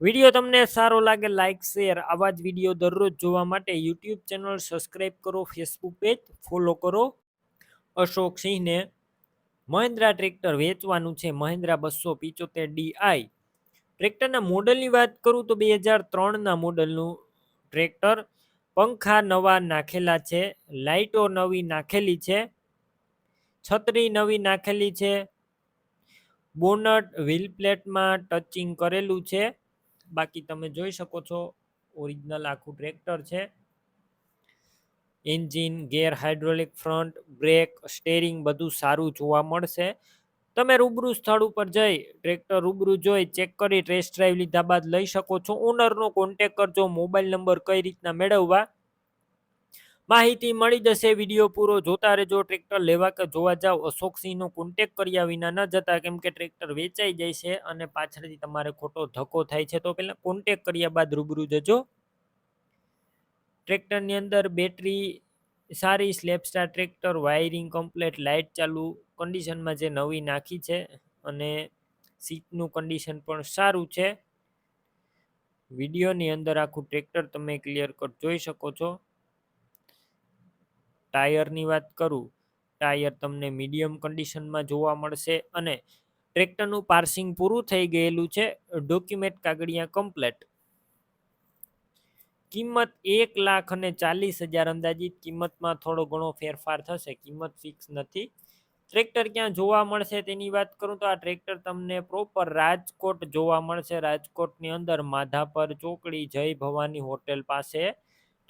Video તમને સારો લાગે લાઇક શેર આવા જ વીડિયો દરરોજ જોવા માટે યુટ્યુબ ચેનલ સબસ્ક્રાઈબ કરો ફેસબુક પેજ ફોલો કરો. અશોક સિંહને મહિન્દ્રા ટ્રેક્ટર વેચવાનું છે, મહિન્દ્રા બસો પિચોતેર ડીઆઈ ટ્રેક્ટરના મોડલની વાત કરું તો બે હજાર ત્રણના મોડલનું ટ્રેક્ટર પંખા નવા નાખેલા છે લાઇટો નવી નાખેલી છે, છત્રી નવી નાખેલી છે, બોનટ, વ્હીલ પ્લેટમાં ટચિંગ કરેલું છે. બાકી તમે જોઈ શકો છો ઓરિજિનલ આખું ટ્રેક્ટર છે. Engine gear hydraulic front brake steering બધું સારું જોવા મળશે. તમે રૂબરૂ સ્થળ ઉપર જઈ ટ્રેક્ટર રૂબરૂ જોઈ ચેક કરી ટેસ્ટ ડ્રાઈવ લીધા બાદ લઈ શકો છો. ઓનરનો કોન્ટેક કરજો મોબાઈલ નંબર કઈ રીતના મેળવવા. માહિતી મળી જશે, વીડિયો પૂરો જોતા રહેજો, ટ્રેક્ટર લેવા કે જોવા જાવ, અશોકસિંહનો કોન્ટેક કર્યા વિના ન જતા, કેમ કે ટ્રેક્ટર વેચાઈ જાય છે અને પાછળથી તમારે ખોટો ધક્કો થાય છે, તો પહેલાં કોન્ટેક કર્યા બાદ રૂબરૂ જજો. ટ્રેક્ટરની અંદર બેટરી સારી self start tractor wiring complete light ચાલુ કન્ડિશનમાં જે નવી નાખી છે અને સીટનું કન્ડિશન પણ સારું છે. વિડીયોની અંદર આખું ટ્રેક્ટર તમે ક્લિયર કટ જોઈ શકો છો. ટાયરની વાત કરું, ટાયર તમને મીડિયમ કન્ડિશનમાં જોવા મળશે અને ટ્રેક્ટરનું પાર્સિંગ પૂરું થઈ ગયેલું છે, ડોક્યુમેન્ટ કાગળિયા કમ્પ્લેટ. કિંમત એક લાખ અને ચાલીસ હજાર અંદાજિત, કિંમતમાં થોડો ઘણો ફેરફાર થશે, કિંમત ફિક્સ નથી. ટ્રેક્ટર ક્યાં જોવા મળશે તેની વાત કરું તો આ ટ્રેક્ટર તમને પ્રોપર રાજકોટ જોવા મળશે, રાજકોટની અંદર માધાપર ચોકડી જય ભવાની હોટેલ પાસે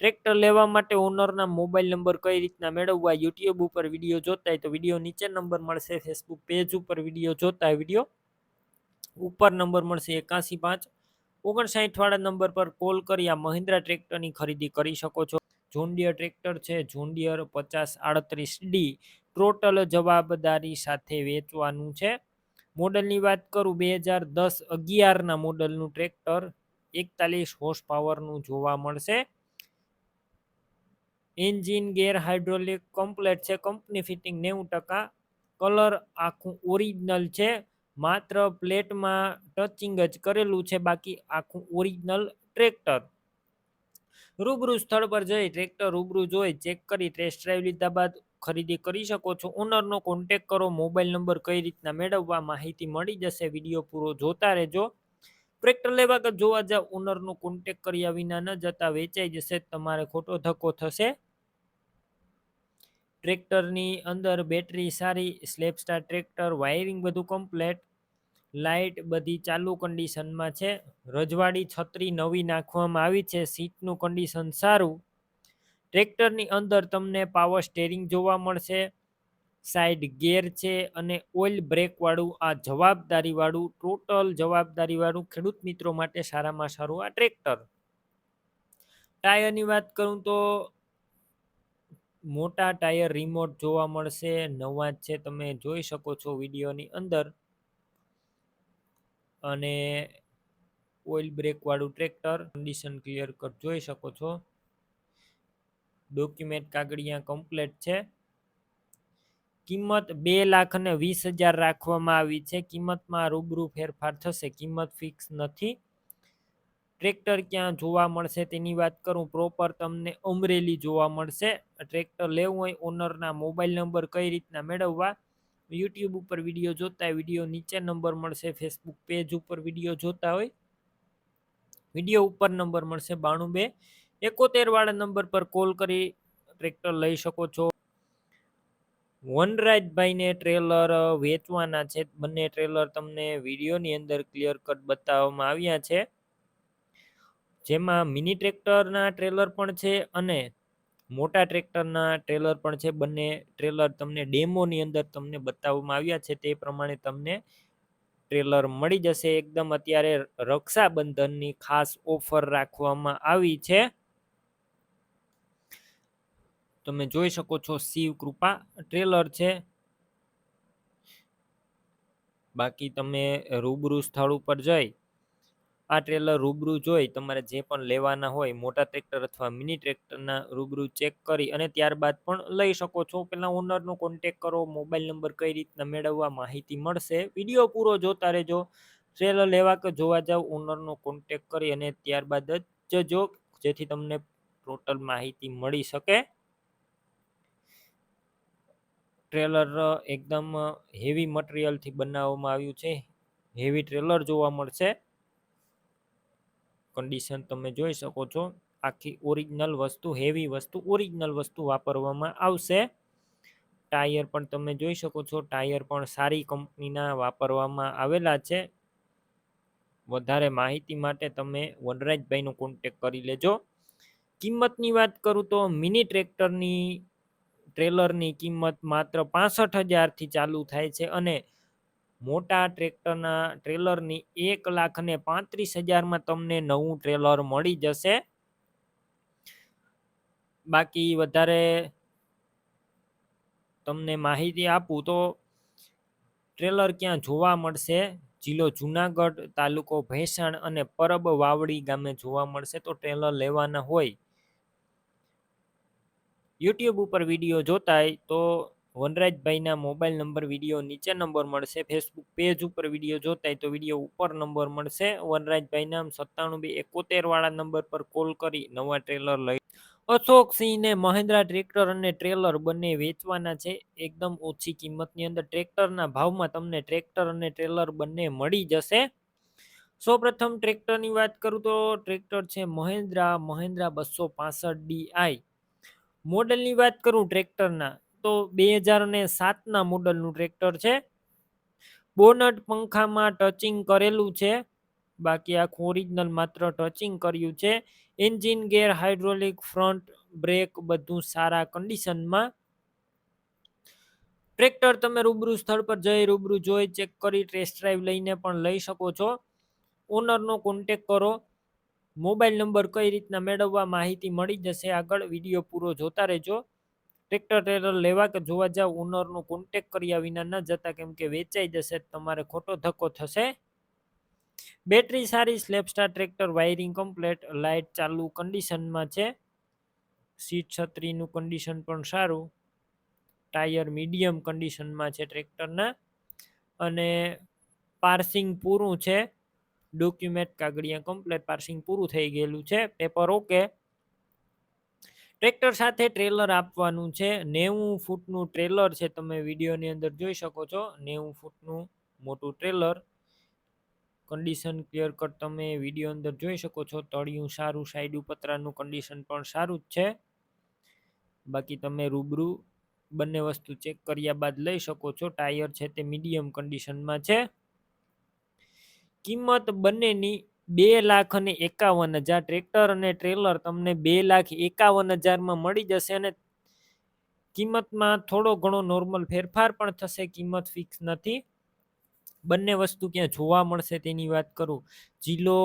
ટ્રેક્ટર લેવા માટે ઓનરના મોબાઈલ નંબર કઈ રીતના મેળવવા યુટ્યુબ ઉપર વીડિયો જોતા હોય તો વીડિયો નીચે નંબર મળશે, ફેસબુક પેજ ઉપર વીડિયો જોતા હોય, વીડિયો ઉપર નંબર મળશે એકાસી પાંચ. ઓગણસાઠવાળા નંબર પર કોલ કરી આ મહિન્દ્રા ટ્રેક્ટરની ખરીદી કરી શકો છો. જોન્ડિયર ટ્રેક્ટર છે જોન્ડિયર પચાસ આડત્રીસ ડી. ટોટલ જવાબદારી સાથે વેચવાનું છે. મોડલની વાત કરું, બે હજાર દસ અગિયારના મોડલનું ટ્રેક્ટર એકતાલીસ હોર્સ પાવરનું જોવા મળશે. એન્જિન ગેર હાઇડ્રોલિક કમ્પ્લેટ છે. કંપની ફિટિંગ નેવું ટકા. કલર આખું ઓરિજિનલ છે. માત્ર પ્લેટમાં ટચિંગ જ કરેલું છે. બાકી આખું ઓરિજિનલ ટ્રેક્ટર. રૂબરૂ સ્થળ પર જઈ ટ્રેક્ટર રૂબરૂ જોઈ, ચેક કરી, ટેસ્ટ ડ્રાઈવ લીધા બાદ ખરીદી કરી શકો છો. ઓનરનો કોન્ટેક કરો. મોબાઈલ નંબર કઈ રીતના મેળવવા માહિતી મળી જશે. વીડિયો પૂરો જોતા રહેજો. ટ્રેક્ટર લેવા કે જોવા જાવ. ઓનરનો કોન્ટેક કર્યા વિના ન જતા વેચાઈ જશે. તમારે ખોટો ધક્કો થશે. ટ્રેક્ટરની અંદર બેટરી, સારી સ્લેપ સ્ટાર ટ્રેક્ટર, વાયરિંગ બધું કમ્પ્લેટ. લાઇટ બધી ચાલુ કન્ડિશનમાં છે. રજવાડી છત્રી નવી નાખવામાં આવી છે. સીટનું કન્ડિશન સારું. ટ્રેક્ટરની અંદર તમને પાવર સ્ટેરિંગ જોવા મળશે. સાઈડ ગેર છે અને ઓઇલ બ્રેકવાળું, આ જવાબદારીવાળું, ટોટલ જવાબદારીવાળું ખેડૂત મિત્રો માટે સારામાં સારું આ ટ્રેક્ટર. ટાયરની વાત કરું તો મોટા ટાયર રિમોટ જોવા મળશે. નવા જ છે, તમે જોઈ શકો છો વિડીયોની અંદર. અને ઓઇલ બ્રેકવાળું ટ્રેક્ટર કન્ડિશન ક્લિયર કટ જોઈ શકો છો. ડોક્યુમેન્ટ કાગળિયા કમ્પ્લેટ છે. કિંમત બે લાખ અને વીસ હજાર રાખવામાં આવી છે. કિંમતમાં રૂબરૂ ફેરફાર થશે. કિંમત ફિક્સ નથી. ટ્રેક્ટર ક્યાં જોવા મળશે તેની વાત કરું. પ્રોપર તમને અમરેલી જોવા મળશે. ટ્રેક્ટર લેવું હોય, ઓનરના મોબાઈલ નંબર કઈ રીતના મેળવવા, યુટ્યુબ ઉપર વીડિયો જોતા વીડિયો નીચે નંબર મળશે, ફેસબુક પેજ ઉપર વીડિયો જોતા હોય, વીડિયો ઉપર નંબર મળશે બાણું બે એકોતેર વાળા નંબર પર કોલ કરી ટ્રેક્ટર લઈ શકો છો. વનરાજભાઈને ટ્રેલર વેચવાના છે. બંને ટ્રેલર તમને વિડીયોની અંદર ક્લિયર કટ બતાવવામાં આવ્યા છે. જેમાં મિની ટ્રેક્ટરના ટ્રેલર પણ છે અને મોટા ટ્રેક્ટરના ટ્રેલર પણ છે. બંને ટ્રેલર તમને ડેમોની અંદર તમને બતાવવામાં આવ્યા છે. તે પ્રમાણે તમને ટ્રેલર મળી જશે. એકદમ અત્યારે રક્ષાબંધનની ખાસ ઓફર રાખવામાં આવી છે. તમે જોઈ શકો છો શિવ કૃપા ટ્રેલર છે. બાકી તમે રૂબરૂ સ્થળ ઉપર જઈ આ ટ્રેલર રૂબરૂ જોઈ તમારે જે પણ લેવાના હોય, મોટા ટ્રેક્ટર અથવા મિની ટ્રેક્ટરના રૂબરૂ ચેક કરી અને ત્યારબાદ પણ લઈ શકો છો. પહેલાં ઓનરનો કોન્ટેક કરો મોબાઈલ નંબર કઈ રીતના મેળવવા, માહિતી મળશે. વીડિયો પૂરો જોતા રહેજો. ટ્રેલર લેવા કે જોવા જાવ ઓનરનો કોન્ટેક કરી અને ત્યારબાદ જ જજો જેથી તમને ટોટલ માહિતી મળી શકે. ટ્રેલર એકદમ હેવી મટીરિયલથી બનાવવામાં આવ્યું છે. હેવી ટ્રેલર જોવા મળશે. કન્ડિશન તમે જોઈ શકો છો. આખી ઓરિજિનલ વસ્તુ હેવી વસ્તુ ઓરિજિનલ વસ્તુ વાપરવામાં આવશે. ટાયર પણ તમે જોઈ શકો છો. ટાયર પણ સારી કંપનીના વાપરવામાં આવેલા છે. વધારે માહિતી માટે તમે વનરાજભાઈનો કોન્ટેક કરી લેજો. કિંમતની વાત કરું તો મિની ટ્રેક્ટરની ટ્રેલરની કિંમત માત્ર પાસઠ હજારથી ચાલુ થાય છે અને મોટા ટ્રેક્ટરના, ટ્રેલરની એક લાખ ને પાંત્રીસ હજારમાં તમને નવું ટ્રેલર મળી જશે. બાકી વધારે તમને માહિતી આપું તો ટ્રેલર ક્યાં જોવા મળશે? જિલ્લો જુનાગઢ તાલુકો ભેંસાણ અને પરબ વાવડી ગામે જોવા મળશે તો ટ્રેલર લેવાના હોય. યુટ્યુબ ઉપર વીડિયો જોતાય તો વનરાજભાઈના મોબાઈલ નંબર વીડિયો નીચે નંબર મળશે. ફેસબુક પેજ ઉપર વીડિયો જોતા તો વીડિયો ઉપર નંબર મળશે. વનરાજભાઈના સત્તાણું બે એકોતેર વાળા નંબર પર કોલ કરી નવા ટ્રેલર લઈ. અશોક સિંહને મહિન્દ્રા ટ્રેક્ટર અને ટ્રેલર બંને વેચવાના છે. એકદમ ઓછી કિંમતની અંદર ટ્રેક્ટરના ભાવમાં તમને ટ્રેક્ટર અને ટ્રેલર બંને મળી જશે. સૌપ્રથમ ટ્રેક્ટરની વાત કરું તો ટ્રેક્ટર છે મહિન્દ્રા મહિન્દ્રા બસો પાસઠ ડીઆઈ મોડલની વાત કરું ટ્રેક્ટરના તો બે હજાર ને સાતના મોડલનું ટ્રેક્ટર છે. બોનટ પંખામાં ટચિંગ કરેલું છે. બાકી આખું ઓરિજિનલ માત્ર ટચિંગ કર્યું છે. Engine, gear hydraulic, front, brake બધું સારા કન્ડિશનમાં. ટ્રેક્ટર તમે રૂબરૂ સ્થળ પર જઈ રૂબરૂ જોઈ, ચેક કરી, ટેસ્ટ ડ્રાઈવ લઈને પણ લઈ શકો છો. ઓનરનો કોન્ટેક કરો. મોબાઈલ નંબર કઈ રીતના મેળવવા માહિતી મળી જશે આગળ વીડિયો પૂરો જોતા રહેજો. ટ્રેક્ટર ટ્રેલર લેવા કે જોવા જાવ ઓનરનું કોન્ટેક કર્યા વિના ન જતા કેમ કે વેચાઈ જશે તમારે ખોટો ધક્કો થશે. બેટરી સારી self start tractor wiring complete light ચાલુ કન્ડિશનમાં છે. સીટ છત્રીનું કન્ડિશન પણ સારું. ટાયર મીડિયમ કન્ડિશનમાં છે ટ્રેક્ટરના અને પાર્સિંગ પૂરું છે. ડોક્યુમેન્ટ કાગળિયા કમ્પ્લેટ પાર્સિંગ પૂરું થઈ ગયેલું છે. પેપર ઓકે ટ્રેક્ટર સાથે ટ્રેલર આપવાનું છે. નેવું ફૂટનું ટ્રેલર છે તમે વિડીયોની અંદર જોઈ શકો છો. નેવું ફૂટનું મોટું ટ્રેલર. કન્ડિશન ક્લિયર કટ તમે વીડિયો અંદર જોઈ શકો છો. તળિયું સારું સાઈડ પતરાનું કન્ડિશન પણ સારું જ છે. બાકી તમે રૂબરૂ બંને વસ્તુ ચેક કર્યા બાદ લઈ શકો છો. ટાયર છે તે મીડિયમ કન્ડિશનમાં છે. કિંમત બંનેની બે લાખ અને એકાવન હજાર ટ્રેક્ટર અને ટ્રેલર તમને બે લાખ એકાવન હજારમાં મળી જશે અને કિંમતમાં થોડો ઘણો નોર્મલ ફેરફાર પણ થશે, કિંમત ફિક્સ નથી. બંને વસ્તુ ક્યાં જોવા મળશે તેની વાત કરું. જિલ્લો,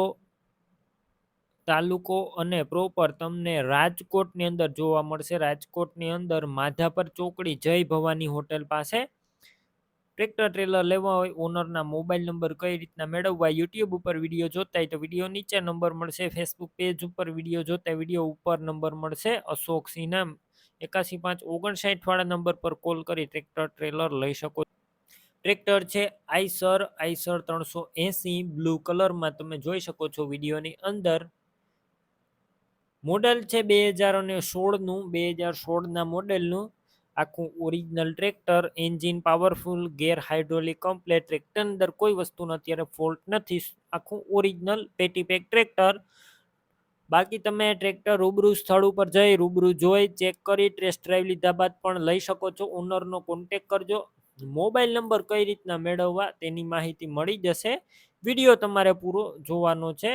તાલુકો અને પ્રોપર તમને રાજકોટની અંદર જોવા મળશે. રાજકોટની અંદર માધાપર ચોકડી જય ભવાની હોટેલ પાસે ટ્રેક્ટર, ટ્રેલર લેવા હોય, ઓનરના મોબાઈલ નંબર કઈ રીતના મેળવવા, યુટ્યુબ ઉપર વીડિયો જોતા હોય તો વીડિયો નીચે નંબર મળશે, ફેસબુક પેજ ઉપર વીડિયો જોતા વીડિયો ઉપર નંબર મળશે, અશોક સિંહ નામ એકાસી પાંચ ઓગણસાઠ વાળા નંબર પર કોલ કરી ટ્રેક્ટર, ટ્રેલર લઈ શકો ટ્રેક્ટર છે આઈસર આઈસર ત્રણસો એસી, બ્લુ કલરમાં તમે જોઈ શકો છો વિડીયોની અંદર. મોડલ છે બે હજાર અને સોળનું, બે હજાર સોળના મોડેલનું. આખું original tractor engine powerful gear hydraulic complete tractor અંદર કોઈ વસ્તુનો અત્યારે ફોલ્ટ નથી. આખું ઓરિજિનલ પેટીપેક ટ્રેક્ટર બાકી તમે ટ્રેક્ટર રૂબરૂ સ્થળ ઉપર જઈ, રૂબરૂ જોઈ ચેક કરી ટેસ્ટ ડ્રાઈવ લીધા બાદ પણ લઈ શકો છો. ઓનરનો કોન્ટેક કરજો. મોબાઈલ નંબર કઈ રીતના મેળવવા તેની માહિતી મળી જશે. વીડિયો તમારે પૂરો જોવાનો છે.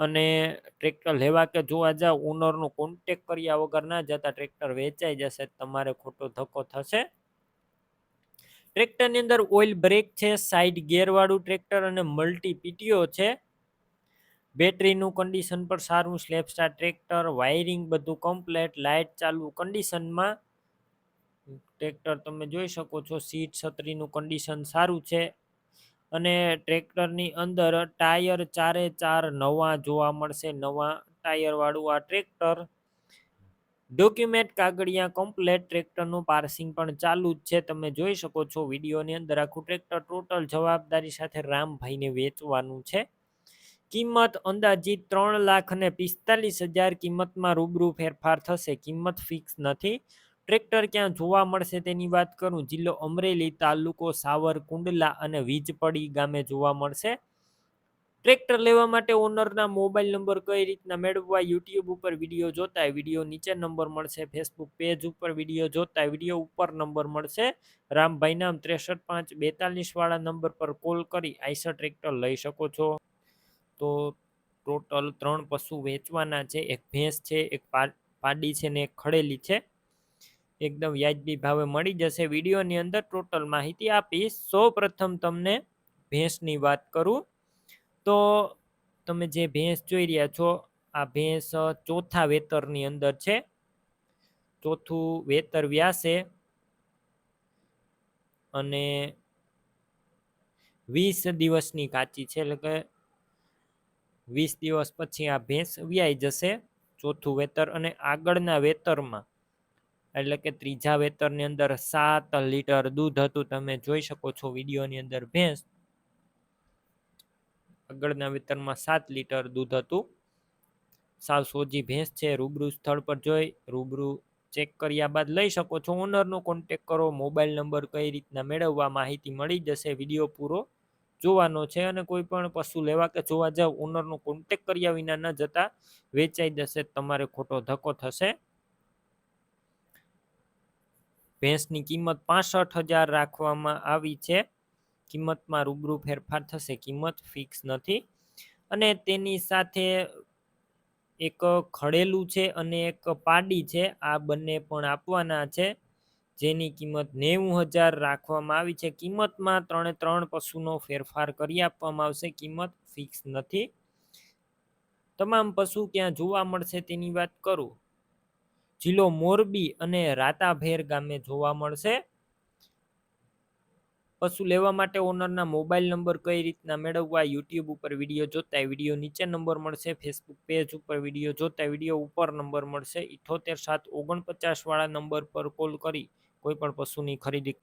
અને ટ્રેક્ટર લેવા કે જોવા જાવ ઓનરનો કોન્ટેક કર્યા વગર ના જતા ટ્રેક્ટર વેચાઈ જશે તમારે ખોટો ધક્કો થશે. ટ્રેક્ટરની અંદર ઓઇલ બ્રેક છે સાઈડ ગેરવાળું ટ્રેક્ટર અને મલ્ટી પીટીઓ છે. બેટરીનું કન્ડિશન પર સારું સ્લેપ સ્ટાર ટ્રેક્ટર વાયરિંગ બધું કમ્પ્લેટ લાઇટ ચાલુ કન્ડિશનમાં ટ્રેક્ટર તમે જોઈ શકો છો, સીટ છત્રીનું કન્ડિશન સારું છે. અને ટ્રેક્ટરની અંદર ટાયર ચારે ચાર નવા જોવા મળશે. નવા ટાયરવાળું આ ટ્રેક્ટર ડોક્યુમેન્ટ કાગળિયા કમ્પ્લેટ ટ્રેક્ટરનું પાર્સિંગ પણ ચાલુ જ છે. તમે જોઈ શકો છો વિડીયોની અંદર આખું ટ્રેક્ટર ટોટલ જવાબદારી સાથે રામભાઈને વેચવાનું છે. કિંમત અંદાજિત ત્રણ લાખ અને પિસ્તાલીસ હજાર કિંમતમાં રૂબરૂ ફેરફાર થશે. કિંમત ફિક્સ નથી. ટ્રેક્ટર ક્યાં જોવા મળશે તેની વાત કરું? જિલ્લો અમરેલી તાલુકો સાવરકુંડલા અને વીજપડી ગામે જોવા મળશે. ટ્રેક્ટર લેવા માટે ઓનરના મોબાઈલ નંબર કઈ રીતના મેળવવા? યુટ્યુબ ઉપર વીડિયો જોતા વીડિયો નીચે નંબર મળશે. ફેસબુક પેજ ઉપર વીડિયો જોતા વીડિયો ઉપર નંબર મળશે. રામભાઈ નામ ત્રેસઠ પાંચ બેતાલીસ વાળા નંબર પર કોલ કરી આઈસર ટ્રેક્ટર લઈ શકો છો. તો ટોટલ ત્રણ પશુ વેચવાના છે. એક ભેંસ છે, એક પાડી છે ને એક ખડેલી છે. એકદમ વ્યાજબી ભાવે મળી જશે. વિડીયોની અંદર ટોટલ માહિતી આપીશ સૌ પ્રથમ તમને ભેંસની વાત કરું. તો તમે જે ભેંસ જોઈ રહ્યા છો, આ ભેંસ ચોથા વેતરની અંદર છે. ચોથું વેતર વ્યાસે અને વીસ દિવસની કાચી છે. એટલે કે વીસ દિવસ પછી આ ભેંસ વ્યાઈ જશે ચોથું વેતર અને આગળના વેતરમાં. એટલે કે ત્રીજા વેતરની અંદર સાત લીટર દૂધ હતું, તમે જોઈ શકો છો વિડીયોની અંદર ભેંસ. આગળના વેતરમાં સાત લીટર દૂધ હતું. સાવ સોજી ભેંસ છે, રૂબરૂ સ્થળ પર જોઈ, રૂબરૂ ચેક કર્યા બાદ લઈ શકો છો. ઓનરનો કોન્ટેક કરો, મોબાઈલ નંબર કઈ રીતના મેળવવા માહિતી મળી જશે, વીડિયો પૂરો જોવાનો છે અને કોઈ પણ પશુ લેવા કે જોવા જાવ, ઓનરનો કોન્ટેક કર્યા વિના ન જતા વેચાઈ જશે, તમારે ખોટો ધક્કો થશે. ભેંસની કિંમત પાસઠ હજાર રાખવામાં આવી છે. કિંમતમાં રૂબરૂ ફેરફાર થશે. કિંમત ફિક્સ નથી. અને તેની સાથે એક ખડેલું છે અને એક પાડી છે. આ બંને પણ આપવાના છે. જેની કિંમત નેવું હજાર રાખવામાં આવી છે. કિંમતમાં ત્રણે ત્રણ પશુનો ફેરફાર કરી આપવામાં આવશે. કિંમત ફિક્સ નથી. તમામ પશુ ક્યાં જોવા મળશે તેની વાત કરું. જિલ્લો મોરબી અને રાતાભેર ગામે જોવા મળશે. પશુ લેવા માટે ઓનરના મોબાઈલ નંબર કઈ રીતના મેળવવા, યુટ્યુબ ઉપર વીડિયો જોતા વીડિયો નીચે નંબર મળશે, ફેસબુક પેજ ઉપર વીડિયો જોતા વીડિયો ઉપર નંબર મળશે. ઇઠોતેર સાત ઓગણપચાસ વાળા નંબર પર કોલ કરી કોઈ પણ પશુની ખરીદી.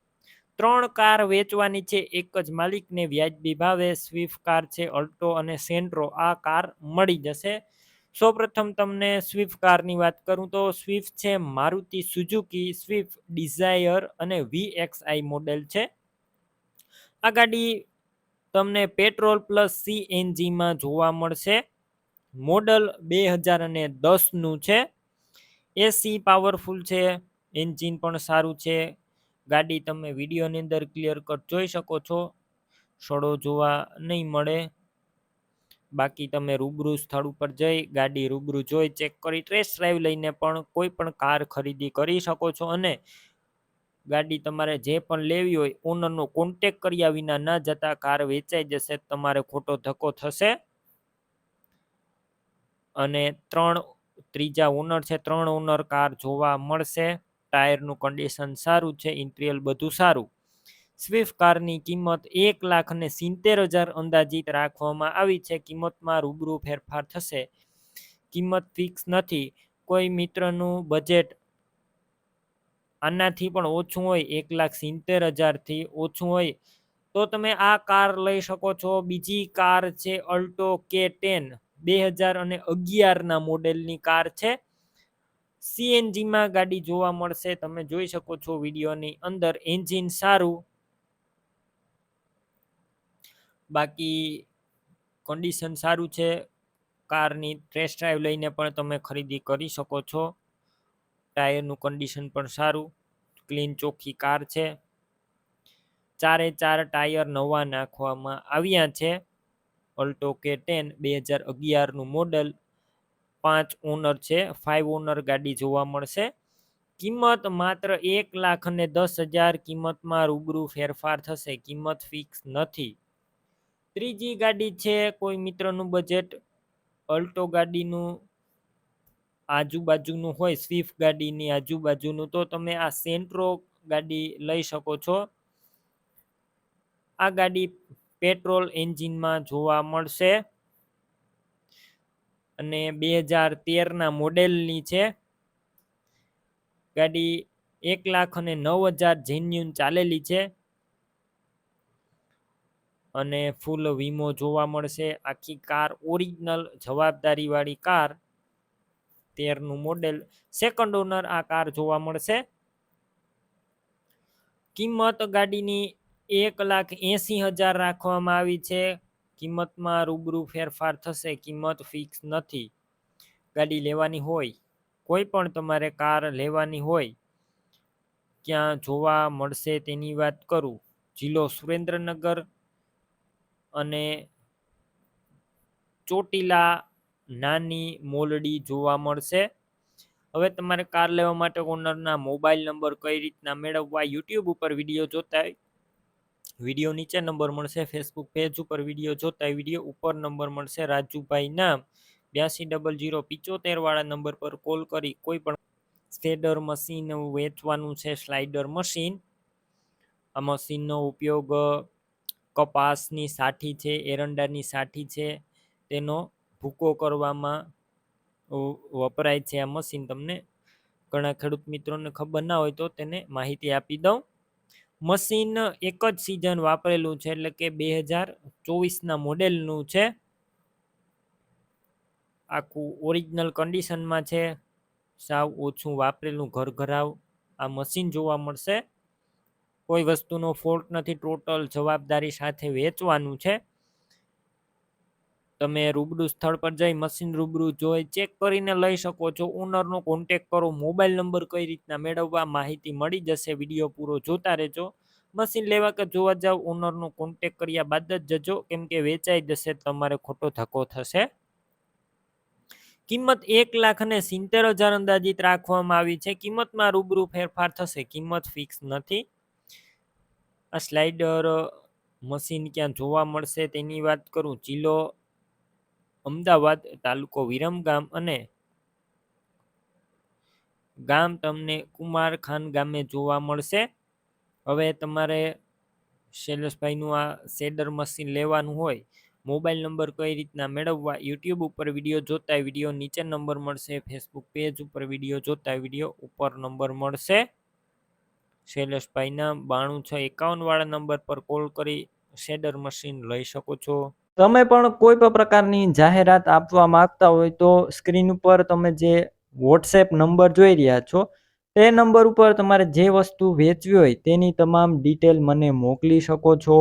ત્રણ કાર વેચવાની છે, એક જ માલિકને વ્યાજબી ભાવે, સ્વિફ્ટ કાર છે, અલ્ટો અને સેન્ટ્રો આ કાર મળી જશે. સૌપ્રથમ તમને સ્વિફ્ટ કારની વાત કરું તો સ્વિફ્ટ છે મારુતિ સુઝુકી સ્વિફ્ટ ડિઝાયર અને વી એક્સ આઈ મોડેલ છે. આ ગાડી તમને પેટ્રોલ પ્લસ સીએનજીમાં જોવા મળશે. મોડલ બે હજાર અને દસનું છે. એસી પાવરફુલ છે એન્જિન પણ સારું છે. ગાડી તમે વિડીયોની અંદર ક્લિયર કટ જોઈ શકો છો. સડો જોવા નહીં મળે. બાકી તમે રૂબરૂ સ્થળ ઉપર જઈ, ગાડી રૂબરૂ જોઈ, ચેક કરી ટ્રેસ ડ્રાઈવ લઈને પણ કોઈ પણ કાર ખરીદી કરી શકો છો અને ગાડી તમારે જે પણ લેવી હોય ઓનરનો કોન્ટેક કર્યા વિના ન જતા કાર વેચાઈ જશે, તમારે ખોટો ધક્કો થશે. અને ત્રણ ત્રીજા ઓનર છે, ત્રણ ઓનર કાર જોવા મળશે. ટાયરનું કન્ડિશન સારું છે ઇન્ટ્રિયલ બધું સારું. સ્વિફ્ટ કારની કિંમત એક લાખ અને સિત્તેર હજાર અંદાજિત રાખવામાં આવી છે. કિંમતમાં રૂબરૂ ફેરફાર થશે. કિંમત ફિક્સ નથી. કોઈ મિત્રનું બજેટ આનાથી પણ ઓછું હોય, એક લાખ સિત્તેર હજારથી ઓછું હોય, તો તમે આ કાર લઈ શકો છો. બીજી કાર છે અલ્ટો કે ટેન બે હજાર અને અગિયારના મોડેલની કાર છે. સીએનજીમાં ગાડી જોવા મળશે. તમે જોઈ શકો છો વિડીયોની અંદર એન્જિન સારું બાકી કન્ડિશન સારું છે. કારની ટેસ્ટ ડ્રાઈવ લઈને પણ તમે ખરીદી કરી શકો છો. ટાયરનું કન્ડિશન પણ સારું. ક્લીન ચોખ્ખી કાર છે. ચારે ચાર ટાયર નવા નાખવામાં આવ્યા છે. અલ્ટો કે ટેન બે હજાર અગિયારનું મોડલ પાંચ ઓનર છે. ફાઇવ ઓનર ગાડી જોવા મળશે. કિંમત માત્ર એક લાખ અને દસ હજાર કિંમતમાં રૂબરૂ ફેરફાર થશે. કિંમત ફિક્સ નથી. ત્રીજી ગાડી છે કોઈ મિત્રનું બજેટ અલ્ટો ગાડીનું આજુબાજુનું હોય, સ્વિફ્ટ ગાડીની આજુબાજુનું, તો તમે આ સેન્ટ્રો ગાડી લઈ શકો છો. આ ગાડી પેટ્રોલ એન્જિનમાં જોવા મળશે. અને બે હજાર તેરના મોડેલની છે. ગાડી એક લાખ અને નવ હજાર જેન્યુન ચાલેલી છે. અને ફૂલ વીમો જોવા મળશે. આખી કાર ઓરિજિનલ જવાબદારીવાળી કાર તેરનું મોડેલ. સેકન્ડ ઓનર આ કાર જોવા મળશે. કિંમત ગાડીની એક લાખ એંસી હજાર રાખવામાં આવી છે. કિંમતમાં રૂબરૂ ફેરફાર થશે. કિંમત ફિક્સ નથી. ગાડી લેવાની હોય, કોઈ પણ તમારે કાર લેવાની હોય, ક્યાં જોવા મળશે તેની વાત કરું. જિલ્લો સુરેન્દ્રનગર અને ચોટીલા નાની મોલડી જોવા મળશે. હવે તમારે કાર લેવા માટે ઓનરના મોબાઈલ નંબર કઈ રીતના મેળવવા યુટ્યુબ ઉપર વીડિયો જોતા વીડિયો નીચે નંબર મળશે, ફેસબુક પેજ ઉપર વીડિયો જોતા વીડિયો ઉપર નંબર મળશે, રાજુભાઈ નામ, બ્યાસી ડબલ જીરો વાળા નંબર પર કોલ કરી, કોઈ પણ સ્ટેડર મશીન વેચવાનું છે, સ્લાઇડર મશીન. આ મશીનનો ઉપયોગ કપાસની સાઠી છે, એરંડાની સાઠી છે, તેનો ભૂકો કરવામાં વપરાય છે આ મશીન તમને ઘણા ખેડૂત મિત્રોને ખબર ના હોય તો તેને માહિતી આપી દઉં. મશીન એક જ સિઝન વાપરેલું છે એટલે કે બે હજાર ચોવીસના મોડેલનું છે. આખું ઓરિજિનલ કન્ડિશનમાં છે. સાવ ઓછું વાપરેલું ઘર ઘરાવ આ મશીન જોવા મળશે. કોઈ વસ્તુનો ફોલ્ટ નથી ટોટલ જવાબદારી સાથે વેચવાનું છે. તમે રૂબરૂ સ્થળ પર જઈ મશીન રૂબરૂ જોઈ ચેક કરીને લઈ શકો છો. ઓનરનો કોન્ટેક કરો મોબાઈલ નંબર કઈ રીતના મેળવવા, માહિતી મળી જશે વીડિયો પૂરો જોતા રહેજો. મશીન લેવા કે જોવા જાવ ઓનરનો કોન્ટેક કર્યા બાદ જ જજો, કેમ કે વેચાઈ જશે, તમારે ખોટો ધક્કો થશે. કિંમત એક લાખ અને સિત્તેર હજાર અંદાજિત રાખવામાં આવી છે. કિંમતમાં રૂબરૂ ફેરફાર થશે, કિંમત ફિક્સ નથી. આ સ્લાઇડર મશીન ક્યાં જોવા મળશે તેની વાત કરું? જિલ્લો અમદાવાદ તાલુકો વિરમગામ અને ગામ તમને કુમારખાન ગામે જોવા મળશે. હવે તમારે શૈલેષભાઈનું આ શેડર મશીન લેવાનું હોય, મોબાઈલ નંબર કઈ રીતના મેળવવા, યુટ્યુબ ઉપર વીડિયો જોતા વીડિયો નીચે નંબર મળશે ફેસબુક પેજ ઉપર વીડિયો જોતા વીડિયો ઉપર નંબર મળશે. શૈલેષભાઈના બાણું છ એકાવન વાળા નંબર પર કોલ કરી શેડર મશીન લઈ શકો છો. તમે પણ કોઈ પણ પ્રકારની જાહેરાત આપવા માંગતા હોય તો સ્ક્રીન ઉપર તમે જે વોટ્સએપ નંબર જોઈ રહ્યા છો, તે નંબર ઉપર તમારે જે વસ્તુ વેચવી હોય તેની તમામ ડિટેલ મને મોકલી શકો છો.